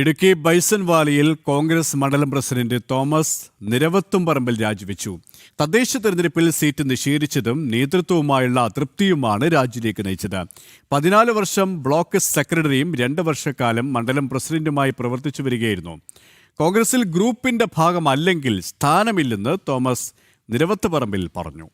Idukki bison വാലിയിൽ Congress മണ്ഡലം president Thomas നിരവത്തും പറമ്പിൽ രാജിവെച്ചു. തദ്ദേശ തെരഞ്ഞെടുപ്പിൽ സീറ്റ് നിഷേധിച്ചതും നേതൃത്വവുമായുള്ള അതൃപ്തിയുമാണ് രാജിയിലേക്ക് നയിച്ചത്. പതിനാല് വർഷം ബ്ലോക്ക് സെക്രട്ടറിയും രണ്ട് വർഷക്കാലം മണ്ഡലം പ്രസിഡന്റുമായി പ്രവർത്തിച്ചു വരികയായിരുന്നു. കോൺഗ്രസിൽ ഗ്രൂപ്പിന്റെ ഭാഗമല്ലെങ്കിൽ സ്ഥാനമില്ലെന്ന് തോമസ് നിരവത്ത് പറമ്പിൽ പറഞ്ഞു.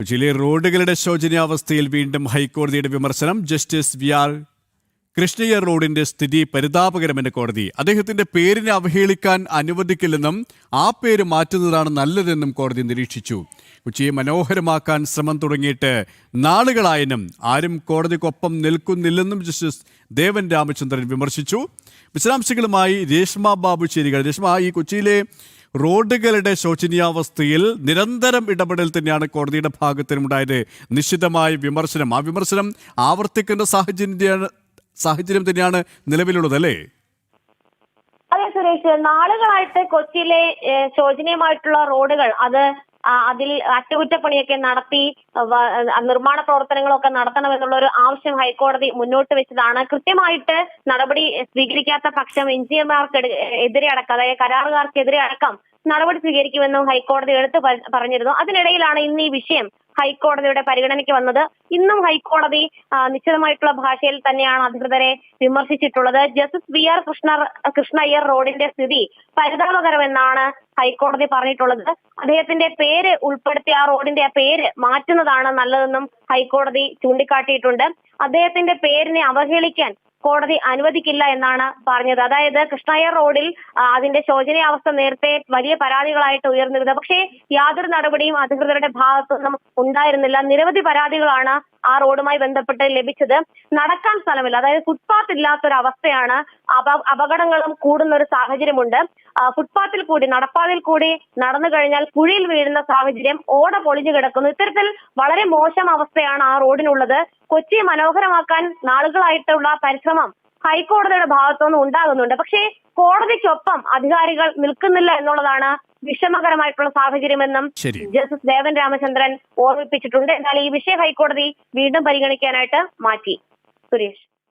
കൊച്ചിയിലെ റോഡുകളുടെ ശോചനീയാവസ്ഥയിൽ വീണ്ടും ഹൈക്കോടതിയുടെ വിമർശനം. ജസ്റ്റിസ് വി ആർ കൃഷ്ണയ്യർ റോഡിന്റെ സ്ഥിതി പരിതാപകരമെന്ന് കോടതി. അദ്ദേഹത്തിന്റെ പേരിനെ അവഹേളിക്കാൻ അനുവദിക്കില്ലെന്നും ആ പേര് മാറ്റുന്നതാണ് നല്ലതെന്നും കോടതി നിരീക്ഷിച്ചു. കൊച്ചിയെ മനോഹരമാക്കാൻ ശ്രമം തുടങ്ങിയിട്ട് നാളുകളായെന്നും ആരും കോടതിക്കൊപ്പം നിൽക്കുന്നില്ലെന്നും ജസ്റ്റിസ് ദേവൻ രാമചന്ദ്രൻ വിമർശിച്ചു. വിശദാംശങ്ങളുമായി രേഷ്മ ബാബു ചേരികൾ രേഷ്മ ഈ കൊച്ചിയിലെ റോഡുകളുടെ ശോചനീയാവസ്ഥയിൽ നിരന്തരം ഇടപെടൽ തന്നെയാണ് കോടതിയുടെ ഭാഗത്തിനുണ്ടായത് നിശ്ചിതമായ വിമർശനം. ആ വിമർശനം ആവർത്തിക്കേണ്ട സാഹചര്യം സാഹചര്യം തന്നെയാണ് നിലവിലുള്ളത് അല്ലേ? അതെ സുരേഷ് നാളുകളായിട്ട് കൊച്ചിയിലെ ശോചനീയമായിട്ടുള്ള റോഡുകൾ അത് അതിൽ അറ്റകുറ്റപ്പണിയൊക്കെ നടത്തി നിർമ്മാണ പ്രവർത്തനങ്ങളൊക്കെ നടത്തണമെന്നുള്ള ഒരു ആവശ്യം ഹൈക്കോടതി മുന്നോട്ട് വെച്ചതാണ്. കൃത്യമായിട്ട് നടപടി സ്വീകരിക്കാത്ത പക്ഷം എഞ്ചിനീയർമാർക്ക് എതിരെ അടക്കം അതായത് കരാറുകാർക്കെതിരെ അടക്കം നടപടി സ്വീകരിക്കുമെന്നും ഹൈക്കോടതി എടുത്തു പറഞ്ഞിരുന്നു. അതിനിടയിലാണ് ഇന്ന് ഈ വിഷയം ഹൈക്കോടതിയുടെ പരിഗണനയ്ക്ക് വന്നത്. ഇന്നും ഹൈക്കോടതി നിശ്ചിതമായിട്ടുള്ള ഭാഷയിൽ തന്നെയാണ് അധികൃതരെ വിമർശിച്ചിട്ടുള്ളത്. Justice V R Krishna Krishna Iyer റോഡിന്റെ സ്ഥിതി പരിതാപകരമെന്നാണ് ഹൈക്കോടതി പറഞ്ഞിട്ടുള്ളത്. അദ്ദേഹത്തിന്റെ പേര് ഉൾപ്പെടുത്തി ആ റോഡിന്റെ പേര് മാറ്റുന്നതാണ് നല്ലതെന്നും ഹൈക്കോടതി ചൂണ്ടിക്കാട്ടിയിട്ടുണ്ട്. അദ്ദേഹത്തിന്റെ പേരിനെ അവഹേളിക്കാൻ കോടതി അനുവദിക്കില്ല എന്നാണ് പറഞ്ഞത്. അതായത് കൃഷ്ണയ്യർ റോഡിൽ അതിന്റെ ശോചനീയാവസ്ഥ നേരത്തെ വലിയ പരാതികളായിട്ട് ഉയർന്നിരുന്നത്. പക്ഷേ യാതൊരു നടപടിയും അധികൃതരുടെ ഭാഗത്തുനിന്നും ഉണ്ടായിരുന്നില്ല. നിരവധി പരാതികളാണ് ആ റോഡുമായി ബന്ധപ്പെട്ട് ലഭിച്ചത്. നടക്കാൻ സ്ഥലമില്ല. അതായത് ഫുട്പാത്ത് ഇല്ലാത്തൊരവസ്ഥയാണ് അപ അപകടങ്ങളും കൂടുന്ന ഒരു സാഹചര്യമുണ്ട് ഫുട്പാത്തിൽ കൂടി നടപ്പാതയിൽ കൂടി നടന്നു കഴിഞ്ഞാൽ കുഴിയിൽ വീഴുന്ന സാഹചര്യം ഓട പൊളിഞ്ഞു കിടക്കുന്നു. ഇത്തരത്തിൽ വളരെ മോശം അവസ്ഥയാണ് ആ റോഡിനുള്ളത്. കൊച്ചിയെ മനോഹരമാക്കാൻ നാളുകളായിട്ടുള്ള പരിശ്രമം ഹൈക്കോടതിയുടെ ഭാഗത്തുനിന്ന് ഉണ്ടാകുന്നുണ്ട്. പക്ഷേ കോടതിക്കൊപ്പം അധികാരികൾ നിൽക്കുന്നില്ല എന്നുള്ളതാണ് വിഷമകരമായിട്ടുള്ള സാഹചര്യമെന്നും ജസ്റ്റിസ് ദേവൻ രാമചന്ദ്രൻ ഓർമ്മിപ്പിച്ചിട്ടുണ്ട്. എന്നാൽ ഈ വിഷയം ഹൈക്കോടതി വീണ്ടും പരിഗണിക്കാനായിട്ട് മാറ്റി. സുരേഷ്.